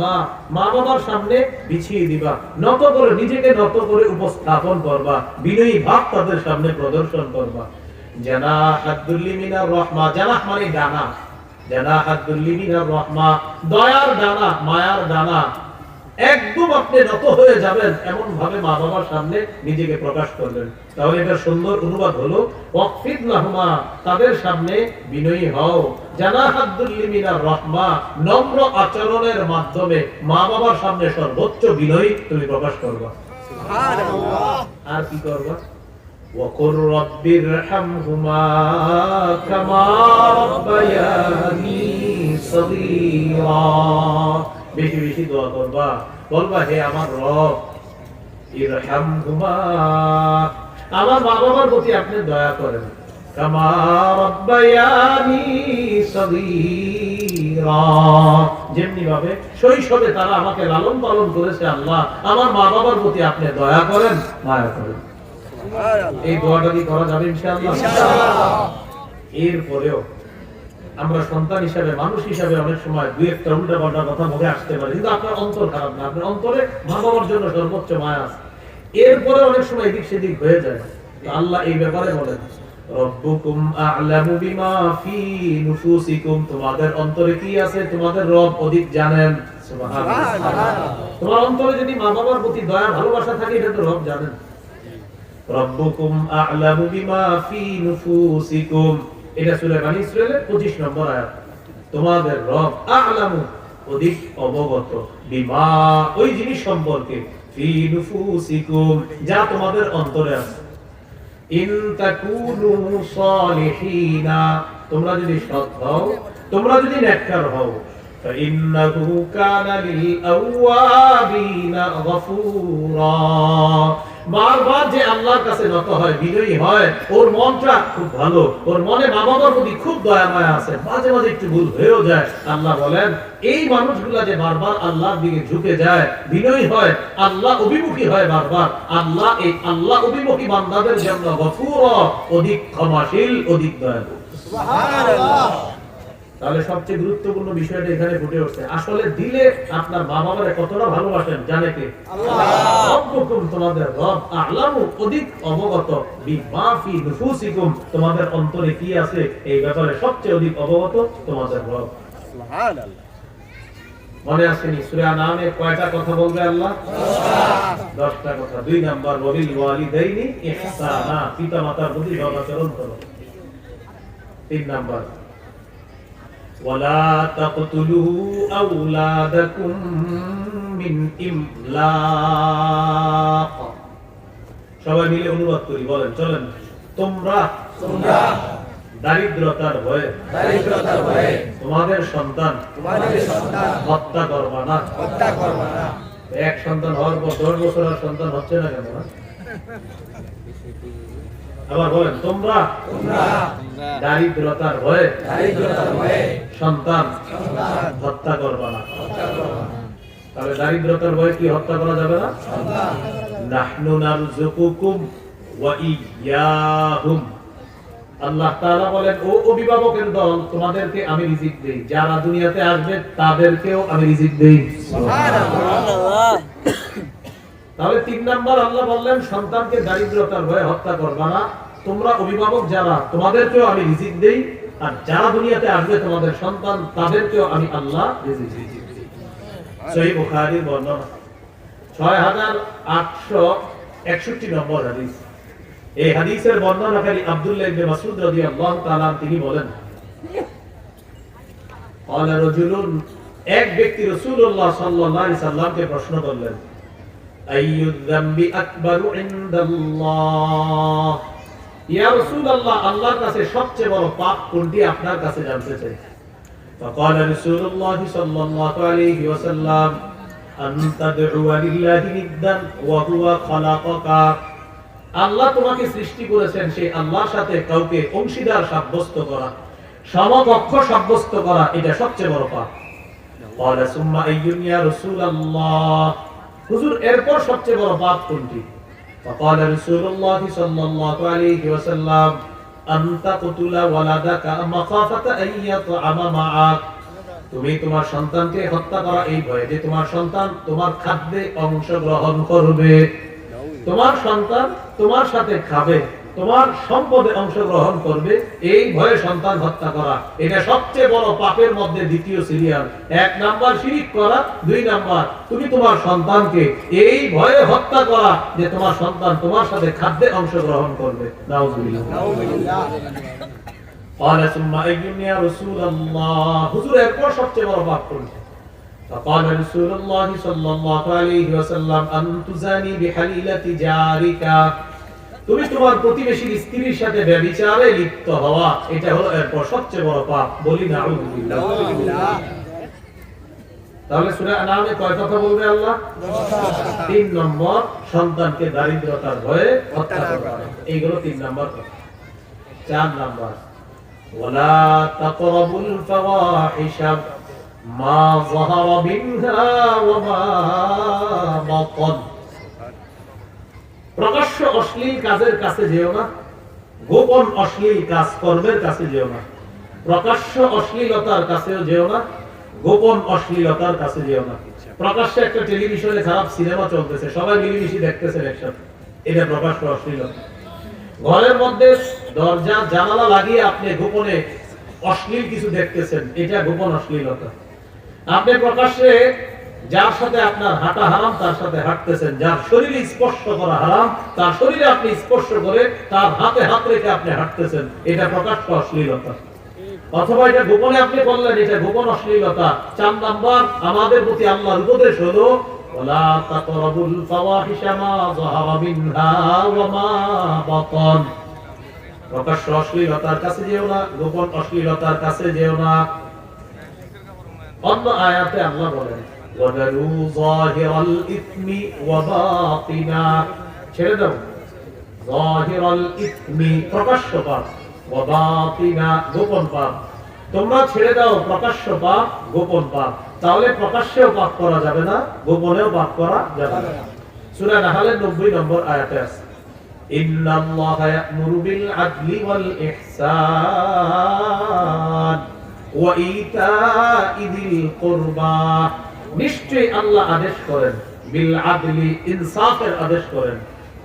মা মা বাবার সামনে বিছিয়ে দিবা। নত করে, নিজেকে নত করে উপস্থাপন করবা। বিনয়ী ভাব তাদের সামনে প্রদর্শন করবা। জানা হাদুল্লি মিনার রহমা, জানা মানে ডানা। জানা হাদুল্লি মিনার রহমা, দয়ার ডানা, মায়ার ডানা। একদম আপনি নত হয়ে যাবেন এমন ভাবে মা বাবার সামনে নিজেকে প্রকাশ করবেন তাহলে এটা সুন্দর অনুবাদ হলো ওয়াকফিদ লাহমা তাদের সামনে বিনয়ী হও জানা হাদুল্লিমিনার রহমা নম্র আচরণের মাধ্যমে মা বাবার সামনে সর্বোচ্চ বিনয়ী তুমি প্রকাশ করবা আর কি করবা وقل رب ارحمهما كما ربياني صغيرا বেশি বেশি দোয়া করবা। বলবা হে আমার রব আমার মা বাবার প্রতি আপনি দয়া করেন। যেমনি ভাবে শৈশবে তারা আমাকে লালন পালন করেছে আল্লাহ আমার মা বাবার প্রতি আপনি দয়া করেন মায়া করেন। এই দোয়াটা কি করা যাবে ইনশাআল্লাহ। এরপরেও আমরা সন্তান হিসাবে, মানুষ হিসাবে অনেক সময় দুই একটা উল্টা পাল্টা কথা মুখে আসতে পারে। কিন্তু আপনার অন্তর খারাপ না। আপনার অন্তরে মা বাবার জন্য সর্বোচ্চ মায়া আছে। এরপরে অনেক সময় এদিক সেদিক হয়ে যায়। আল্লাহ এই ব্যাপারে বলেন, রব্বুকুম আ'লামু বিমা ফি নুফুসিকুম। তোমাদের অন্তরে কি আছে? তোমাদের রব অধিক জানেন। সুবহানাল্লাহ। তোমার অন্তরে যদি মা বাবার প্রতি দয়া, ভালোবাসা থাকে, এটা তো রব জানেন। রব্বুকুম আ'লামু বিমা ফি নুফুসিকুম। এটা সূরা বানী ইসরাঈলের 25 নম্বর আয়াত তোমাদের রব আ'লামু অধিক অবগত বিমা ওই জিনিস সম্পর্কে ফি নুফুসিকুম যা তোমাদের অন্তরে আছে ইন তাকুনু সালিহিনা তোমরা যদি সৎ হও তোমরা যদি নেককার হও فإنه كان للأوابين غفورا বারবার যে আল্লাহর কাছে নত হয়, বিনয়ী হয়, ওর মনটা খুব ভালো। ওর মনে মা প্রতি খুব দয়া আছে। মাঝে মাঝে একটু ভুল হয়েও যায়। আল্লাহ বলেন, এই মানুষগুলা যে বারবার আল্লাহর দিকে ঝুঁকে যায়, বিনয়ী হয়, আল্লাহ অভিমুখী হয় বারবার। আল্লাহ এই আল্লাহ অভিমুখী বান্দাদের জন্য অধিক ক্ষমাশীল, অধিক দয়ালু। তাহলে সবচেয়ে গুরুত্বপূর্ণ বিষয়টা এখানে ফুটে উঠছে। আসলে দিলে আপনার মা বাবারে কতটা ভালোবাসেন জানে কে? তোমাদের রব আ'লামু অধিক অবগত। নুফুসিকুম তোমাদের অন্তরে কি আছে? এই ব্যাপারে সবচেয়ে অধিক অবগত তোমাদের রব। মনে আসেনি? সূরা নামে কয়টা কথা বলবে আল্লাহ? 10টা কথা। দুই নাম্বার ওয়াবিল ওয়ালিদাইনি ইহসানা পিতা মাতার প্রতি সদাচরণ করো। তিন নাম্বার ولا تقتلوا أولادكم من إملاق সবাই মিলে অনুবাদ করি বলেন চলেন তোমরা তোমরা দারিদ্রতার ভয়ে দারিদ্রতার ভয়ে তোমাদের সন্তান তোমাদের সন্তান হত্যা করবা না হত্যা করবে না এক সন্তান হওয়ার পর দশ বছর আর সন্তান হচ্ছে না কেন না? আবার বলেন তোমরা দারিদ্রতার ভয়ে সন্তান হত্যা করবা না। তাহলে দারিদ্রতার ভয়ে কি হত্যা করা যাবে না? নাহনু ওয়া আল্লাহ তাআলা বলেন ও অভিভাবকের দল তোমাদেরকে আমি রিজিক দেই। যারা দুনিয়াতে আসবে তাদেরকেও আমি রিজিক দেই। তাহলে তিন নাম্বার আল্লাহ বললেন সন্তানকে দারিদ্রতার ভয়ে হত্যা করবা না তোমরা অভিভাবক যারা তোমাদেরকেও আমি রিজিক দেই আর যারা দুনিয়াতে আসবে তোমাদের সন্তান তাদেরকেও আমি আল্লাহ রিজিক দিই সহিহ বুখারীর বর্ণনা ছয় হাজার আটশো একষট্টি নম্বর হাদিস এই হাদিসের বর্ণনাকারী আব্দুল্লাহ ইবনে মাসউদ রাদিয়াল্লাহু তাআলা তিনি বলেন قال رجل এক ব্যক্তি রাসূলুল্লাহ সাল্লাল্লাহু আলাইহি সাল্লামকে প্রশ্ন করলেন আল্লাহর কাছে সবচেয়ে বড় পাপ কোনটি আপনার কাছে জানতে চাই فقال رسول الله صلى الله عليه وسلم أن تدعو لله ندا وهو خلقك আল্লাহ তোমাকে সৃষ্টি করেছেন সেই আল্লাহর সাথে কাউকে অংশীদার সাব্যস্ত করা সমকক্ষ সাব্যস্ত করা এটা সবচেয়ে বড় পাপ قال ثم أي يا رسول الله হুজুর এরপর সবচেয়ে বড় পাপ কোনটি فقال رسول الله صلى الله عليه وسلم أن تقتل ولدك مخافة أن يطعم معك তুমি তোমার সন্তানকে হত্যা করা এই ভয়ে যে তোমার সন্তান তোমার খাদ্যে অংশগ্রহণ করবে তোমার সন্তান তোমার সাথে খাবে তোমার সম্পদে অংশগ্রহণ করবে এই ভয়ে সন্তান হত্যা করা এটা সবচেয়ে বড় পাপের মধ্যে দ্বিতীয় সিরিয়াল এক নাম্বার শিরিক করা দুই নাম্বার তুমি তোমার সন্তানকে এই ভয়ে হত্যা করা যে তোমার সন্তান তোমার সাথে খাদ্যে অংশগ্রহণ করবে নাউজুবিল্লাহ নাউজুবিল্লাহ قال ثم أي يا رسول الله হুজুর এরপর সবচেয়ে বড় পাপ কোনটা فقال رسول الله صلى الله عليه وسلم أن تزاني بحليلة جارك তুমি তোমার প্রতিবেশীর স্ত্রীর সাথে ব্যভিচারে লিপ্ত হওয়া, এটা হলো এরপর সবচেয়ে বড় পাপ। বলি না তাহলে সুরা নামে কয় কথা বলবে আল্লাহ? তিন নম্বর দারিদ্রতার প্রকাশ্য অশ্লীল কাজের কাছে যেও না, গোপন অশ্লীল কাজ কর্মের কাছে যেও না, প্রকাশ্য অশ্লীলতার কাছেও যেও না, গোপন অশ্লীলতার কাছে যেও না। প্রকাশ্যে একটা টেলিভিশনে খারাপ সিনেমা চলতেছে, সবাই মিলেমিশে দেখতেছেন একসাথে। এটা প্রকাশ্য অশ্লীলতা। ঘরের মধ্যে দরজা, জানালা লাগিয়ে আপনি গোপনে অশ্লীল কিছু দেখতেছেন, এটা গোপন অশ্লীলতা। আপনি প্রকাশ্যে যার সাথে আপনার হাঁটা হারাম, তার সাথে হাঁটতেছেন। যার শরীরে স্পর্শ করা হারাম, তার শরীরে আপনি স্পর্শ করে তার হাতে হাত রেখে আপনি হাঁটতেছেন। এটা প্রকাশ্য অশ্লীলতা। অথবা এটা গোপনে আপনি বললেন, এটা গোপন অশ্লীলতা। চার নাম্বার, আমাদের প্রতি আল্লাহর উপদেশ হলো কাছে অশ্লীলতার কাছে যেও না। অন্য আয়াতে আল্লাহ বলেন যাহিরাল ইসমি ওয়া বাতিনা ছেড়ে দাও। যাহিরাল ইসমি প্রকাশ্য পাপ বাতিনা গোপন পাপ। তোমরা ছেড়ে দাও প্রকাশ্য পাপ, গোপন পাপ। তাহলে প্রকাশ্যেও পাপ করা যাবে না, গোপনেও পাপ করা যাবে না। সূরা নাহলের 90 নম্বর আয়াতে আছে। বিল আদলি ওয়াল ইহসান ওয়া ইতাই যিল কুরবা। নিশ্চয়ই আল্লাহ আদেশ করেন, বিল আদলি ইনসাফের আদেশ করেন,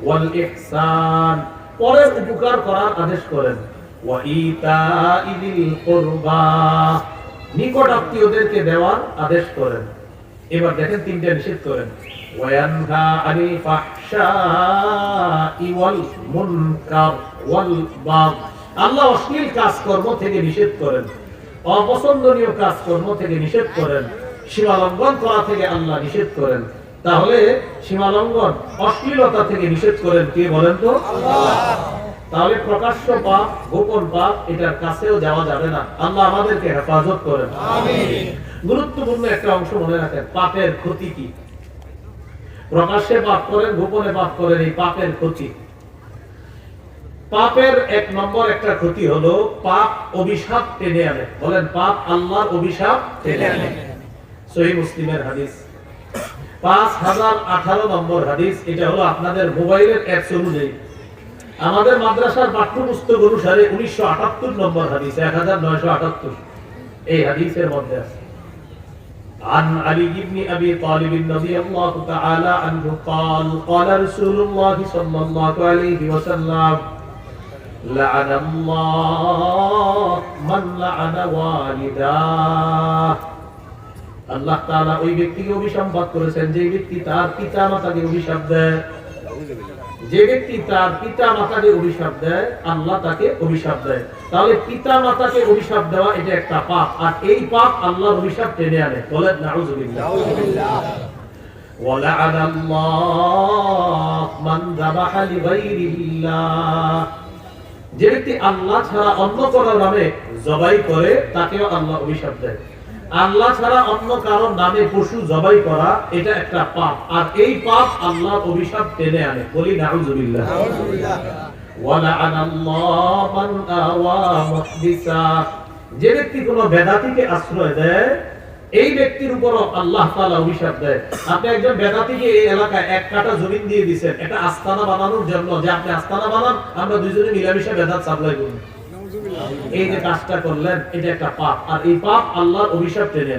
ওয়াল ইহসান, পরের উপকার করার আদেশ করেন। ওয়া ইতাই যিল কুরবা নিকট আত্মীয়দেরকে দেওয়ার আদেশ করেন। এবার দেখেন তিনটা নিষেধ করেন। ওয়ায়ানহা আনিল ফাহশাই ওয়াল মুনকার ওয়াল বাগ। আল্লাহ অশ্লীল কাজকর্ম থেকে নিষেধ করেন, অপছন্দনীয় কাজকর্ম থেকে নিষেধ করেন। সীমা লঙ্ঘন করা থেকে আল্লাহ নিষেধ করেন। তাহলে সীমা লঙ্ঘন অশ্লীলতা থেকে নিষেধ করেন কে বলেন তো? তাহলে প্রকাশ্য পাপ গোপন পাপ এটার কাছেও যাওয়া যাবে না। আল্লাহ আমাদেরকে হেফাজত করেন। গুরুত্বপূর্ণ একটা অংশ মনে রাখেন পাপের ক্ষতি কি? প্রকাশ্যে পাপ করেন গোপনে পাপ করেন এই পাপের ক্ষতি। পাপের এক নম্বর একটা ক্ষতি হলো পাপ অভিশাপ টেনে আনে। বলেন পাপ আল্লাহর অভিশাপ টেনে আনে। সহি মুসলিমের হাদিস পাঁচ হাজার আঠারো নম্বর হাদিস এটা হলো আপনাদের মোবাইলের অ্যাপস অনুযায়ী আমাদের মাদ্রাসার পাঠ্যপুস্তক অনুসারে উনিশশো আটাত্তর নম্বর হাদিস এক হাজার নয়শো আটাত্তর এই হাদিসের মধ্যে আছে عن علي بن ابي طالب رضي الله تعالى عنه قال قال رسول الله صلى الله عليه وسلم لعن الله من لعن والداه আল্লাহ তাআলা ওই ব্যক্তিকে অভিসম্পাদ করেছেন যে ব্যক্তি তার পিতা মাতাকে অভিশাপ দেয় যে ব্যক্তি তার পিতা মাতাকে অভিশাপ দেয় আল্লাহ তাকে অভিশাপ দেয় তাহলে পিতা মাতাকে অভিশাপ দেওয়া এটা একটা পাপ আর এই পাপ আল্লাহর অভিশাপ টেনে আনে বলেন নাউজুবিল্লাহ নাউজুবিল্লাহ ولعن الله من ذبح لغير الله যে ব্যক্তি আল্লাহ ছাড়া অন্য কারো নামে জবাই করে তাকেও আল্লাহ অভিশাপ দেয় আল্লাহ ছাড়া অন্য কারও নামে পশু জবাই করা এটা একটা পাপ। আর এই পাপ আল্লাহর অভিশাপ টেনে আনে। বলি নাউজুবিল্লাহ। আল্লাহ যে ব্যক্তি কোন বেদাতিকে আশ্রয় দেয় এই ব্যক্তির উপর আল্লাহ তাআলা অভিশাপ দেয়। আপনি একজন বেদাতিকে এই এলাকায় এক কাঠা জমিন দিয়ে দিবেন একটা আস্তানা বানানোর জন্য। যে আপনি আস্তানা বানান আমরা দুইজনে মিলামিশা বেদাত সাপ্লাই করি এই যে কাজটা করলেন এটা একটা পাপ, আর এই পাপ আল্লাহর অভিশাপ টেনে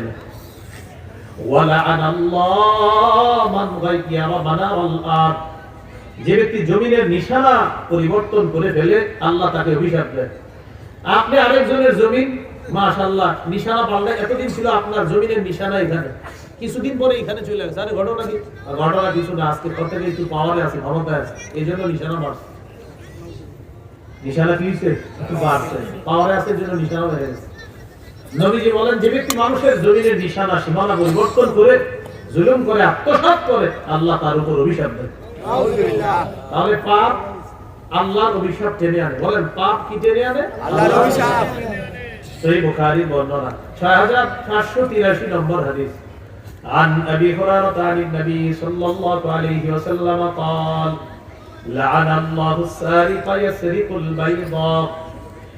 যে ব্যক্তি জমিনের নিশানা পরিবর্তন করে ফেলে, আল্লাহ তাকে অভিশাপ দেয় আপনি আরেকজনের জমিন, মাশাআল্লাহ, নিশানা পাল্টে এতদিন ছিল আপনার জমিনের নিশানা এখানে। কিছুদিন পরে এখানে চলে গেছে আরে, ঘটনা কি? ঘটনা কিছু না আজকে প্রত্যেকে একটু পাওয়ারে আছে, ক্ষমতায় আছে। এই জন্য নিশানা মারছে নিশানা কি হয়েছে একটু বাড়ছে পাওয়ারে আছে এই জন্য নিশানা হয়ে গেছে নবীজি বলেন যে ব্যক্তি মানুষের জমিনের নিশানা সীমানা পরিবর্তন করে জুলুম করে আত্মসাৎ করে আল্লাহ তার উপর অভিশাপ দেয় আউযুবিল্লাহ তাহলে পাপ আল্লাহর অভিশাপ টেনে আনে বলেন পাপ কি টেনে আনে আল্লাহর অভিশাপ সহি বুখারী বর্ণনা 6583 নম্বর হাদিস عن ابي هريره عن النبي صلى الله عليه وسلم قال আল্লাহু সারিকা ইয়াসরিকুল বাইদা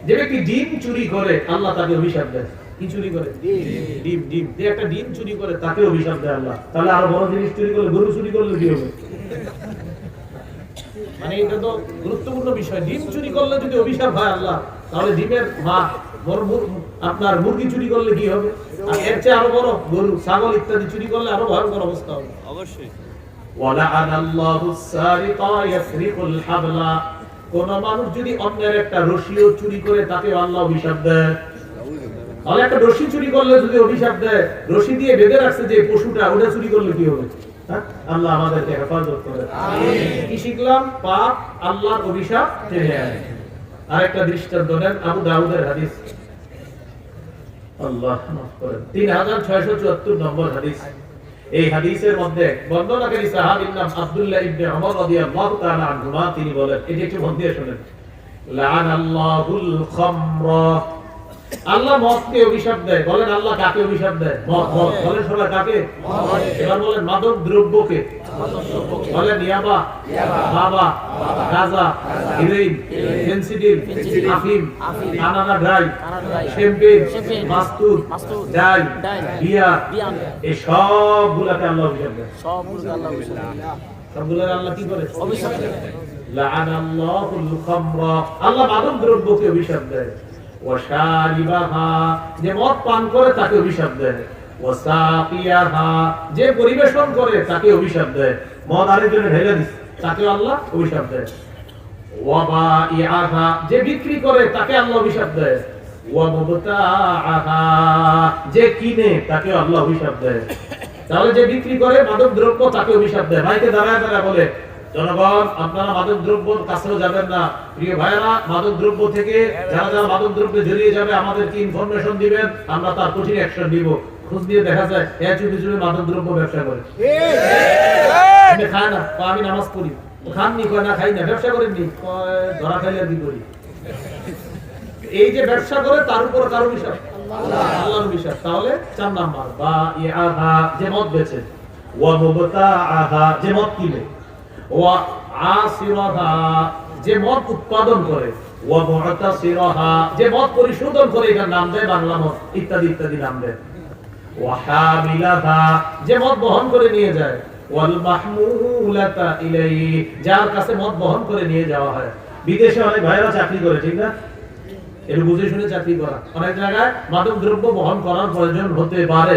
যে ব্যক্তি ডিম চুরি করে আল্লাহ তাকে অভিশাপ দেয়। কি চুরি করে? ডিম। ডিম যে একটা ডিম চুরি করে তাকে অভিশাপ দেয় আল্লাহ। তাহলে বড় জিনিস চুরি করলে গরু চুরি করলে কি হবে? মানে এটা তো গুরুত্বপূর্ণ বিষয়। ডিম চুরি করলে যদি অভিশাপ হয় আল্লাহ তাহলে ডিমের মা আপনার মুরগি চুরি করলে কি হবে? আর এর চেয়ে আরও বড় গরু ছাগল ইত্যাদি চুরি করলে আরও ভয়ঙ্কর অবস্থা হবে। অবশ্যই। ওয়ালাআন আল্লাহু সারিকা ইয়াসরিকুল হাবলা। কোন মানুষ যদি অন্যের একটা রশিও চুরি করে তাকে আল্লাহ অভিশাপ দেয়। তাহলে একটা রশি চুরি করলে যদি অভিশাপ দেয় রশি দিয়ে বেঁধে রাখছে যে পশুটা ওটা চুরি করলে কি হবে? হ্যাঁ? আল্লাহ আমাদেরকে হেফাজত করে। কি শিখলাম? পাপ আল্লাহর অভিশাপ টেনে আনে। আরেকটা দৃষ্টান্ত দেন আবু দাউদের হাদিস। আল্লাহ মাফ করেন। 3674 নম্বর হাদিস। এই হাদিসের মধ্যে বর্ণনাকারী সাহাবীর নাম আব্দুল্লাহ ইবনে ওমর রাদিয়াল্লাহু তাআলা আনহুমা তিনি বলেন এটি একটু মন দিয়ে শুনেন লাআনাল্লাহুল খামরা। আল্লাহ মদকে অভিশাপ দেয়। বলেন আল্লাহ কাকে অভিশাপ দেয়? মদ। বলেন সবাই কাকে? এবার বলেন মাদক দ্রব্যকে। বলেন ইয়াবা বাবা গাজা হিরোইন ফেন্সিডিল আফিম আনানা ড্রাই শ্যাম্পেন মাস্তুর ডাই বিয়ার এই সবগুলাকে আল্লাহ অভিশাপ দেয় সবগুলোর আল্লাহ কি করে অভিশাপ দেয়। লাআনাল্লাহুল খামরা আল্লাহ মাদক দ্রব্যকে অভিশাপ দেয় যে মদ পান করে তাকে অভিশাপ দেয় যে পরিবেশন করে, তাকে অভিশাপ দেয়। মদ ঢেলে দিচ্ছে তাকে আল্লাহ অভিশাপ দেয়। যে বিক্রি করে, তাকে আল্লাহ অভিশাপ দেয়। যে কিনে, তাকে আল্লাহ অভিশাপ দেয়। তাহলে যে বিক্রি করে মাদক দ্রব্য তাকে অভিশাপ দেয়। ভাইকে দাঁড়ায় দাঁড়ায় বলে, জনগণ, আপনারা মাদক দ্রব্য কাছেও যাবেন না। প্রিয় ভাইরা মাদক দ্রব্য থেকে যারা যারা মাদক দ্রব্যে জড়িয়ে যাবে, আমাদেরকে ইনফরমেশন দিবেন। আমরা তার কঠিন অ্যাকশন দিব খোঁজ নিয়ে দেখা যায় চুপি চুপি মাদক দ্রব্য ব্যবসা করে। খায় না আমি নামাজ পড়ি। খাননি কয় না খাই না ব্যবসা করেননি ধরা খাইলে কি করি? এই যে ব্যবসা করে তার উপর কারও বিশ্বাস আল্লাহর বিশ্বাস তাহলে চার নাম্বার বা ইয়াহা যে ওয়া মদ কিনে ওয়া আসিরাহা যে মদ উৎপাদন করে ওয়া মুতাসিরাহা যে মদ পরিশোধন করে এটার নাম দেয় বাংলা মদ ইত্যাদি ইত্যাদি নাম দেয়। যে মদ বহন করে নিয়ে যায়। যার কাছে বহন করে নিয়ে যাওয়া হয়। বিদেশে অনেক ভাইরা চাকরি করে, ঠিক না? বুঝে শুনে চাকরি করা। অনেক জায়গায় মাদক দ্রব্য বহন করার প্রয়োজন হতে পারে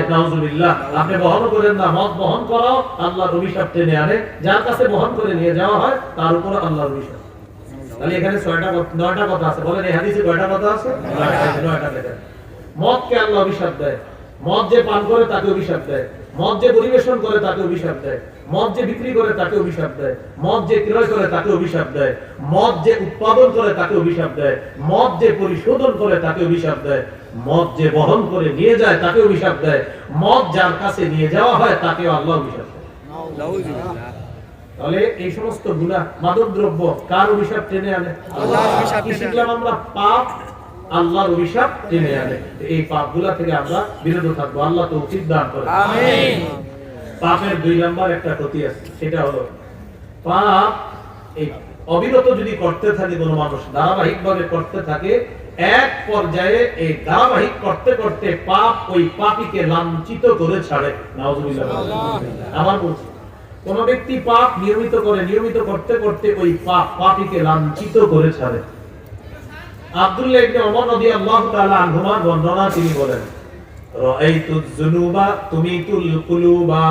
আপনি বহন করেন না বহন করাও আল্লাহর অভিশাপ টেনে আনে। যার কাছে বহন করে নিয়ে যাওয়া হয়, তার উপর আল্লাহর অভিশাপ। তাহলে এখানে ছয়টা নয়টা কথা আছে। বলেন, এই কয়টা কথা আছে? নয়টা মদকে আল্লাহ অভিশাপ দেয়। মদ যে পান করে তাকে অভিশাপ দেয়। মদ যে পরিবেশন করে তাকে অভিশাপ দেয়। মদ যে বিক্রি করে তাকে অভিশাপ দেয়। মদ যে ক্রয় করে তাকে অভিশাপ দেয়। মদ যে উৎপাদন করে তাকে অভিশাপ দেয়। মদ যে পরিশোধন করে তাকে অভিশাপ দেয়। মদ যে বহন করে নিয়ে যায় তাকে অভিশাপ দেয়। মদ যার কাছে নিয়ে যাওয়া হয় তাকে আল্লাহ অভিশাপ দেয়। তাহলে এই সমস্ত গুণা মাদক দ্রব্য কার অভিশাপ টেনে আনে? আল্লাহর অভিশাপ টেনে শিখলাম আমরা? পাপ আল্লাহর অভিশাপ টেনে আনে। এই পাপগুলা থেকে আমরা বিরত থাকব। আল্লাহ তৌফিক দান করে পাপের দুই নাম্বার একটা ক্ষতি আছে সেটা হলো পাপ এই অবিরত যদি করতে থাকে কোনো মানুষ ধারাবাহিক ভাবে করতে থাকে এক পর্যায়ে এই ধারাবাহিক করতে করতে পাপ ওই পাপীকে লাঞ্ছিত করে ছাড়ে। আমার বলছি কোন ব্যক্তি পাপ নিয়মিত করে নিয়মিত করতে করতে ওই পাপ পাপীকে লাঞ্ছিত করে ছাড়ে। আব্দুল্লাহ ইবনে ওমর রাদিয়াল্লাহু তাআলা আনহুমা বর্ণনা তিনি বলেন, রাআইতু যুনুবা তুমিতুল কুলুবা।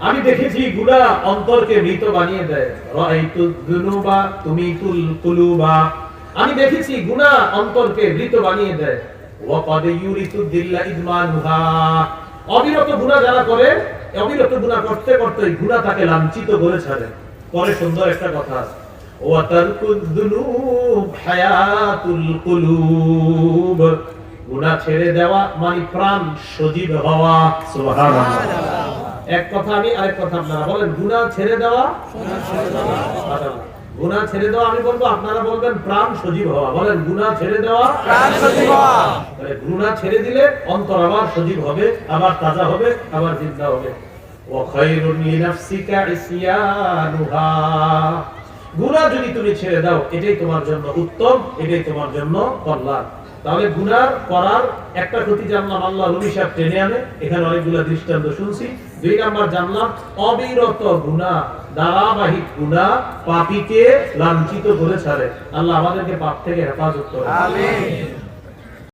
আমি দেখেছি গুনাহ অন্তরকে মৃত বানিয়ে দেয়, রাআইতু যুনুবা তুমিতুল কুলুবা। আমি দেখেছি গুনাহ অন্তরকে মৃত বানিয়ে দেয় ওয়া ইউরিতু দিল্লা ইদমানুহা। অবিরত গুনাহ যারা করে, অবিরত গুনাহ করতে করতে গুনাহ তাকে লাঞ্ছিত করে ছাড়ে। পরে সুন্দর একটা কথা আছে। তারকুদ দুনুব হায়াতুল কুলুব। ছেড়ে দেওয়া মানে প্রাণ সজীব হওয়া। এক কথা আমি আরেক কথা আপনারা বলেন ছেড়ে দেওয়া? ছেড়ে দেওয়া আমি বলব আপনারা বলবেন প্রাণ সজীব হওয়া। বলেন গুনাহ ছেড়ে দেওয়া? প্রাণ সজীব হওয়া। তাহলে গুনাহ ছেড়ে দিলে অন্তর আবার সজীব হবে আবার তাজা হবে আবার জিন্দা হবে। ওয়া খায়রুন লিনাফসিকা ইসয়ানুহা গুনাহ যদি তুমি ছেড়ে দাও, এটাই তোমার জন্য উত্তম, এটাই তোমার জন্য কল্যাণ। তাহলে গুণা করার একটা ক্ষতি জানলাম, আল্লাহ রবি সাহেব টেনে আনে। এখানে অনেকগুলো দৃষ্টান্ত শুনছি। দুই নাম্বার জানলাম, অবিরত গুনা ধারাবাহিক গুনাহ পাপিকে লাঞ্ছিত করে ছাড়ে। আল্লাহ আমাদেরকে পাপ থেকে হেফাজত করে।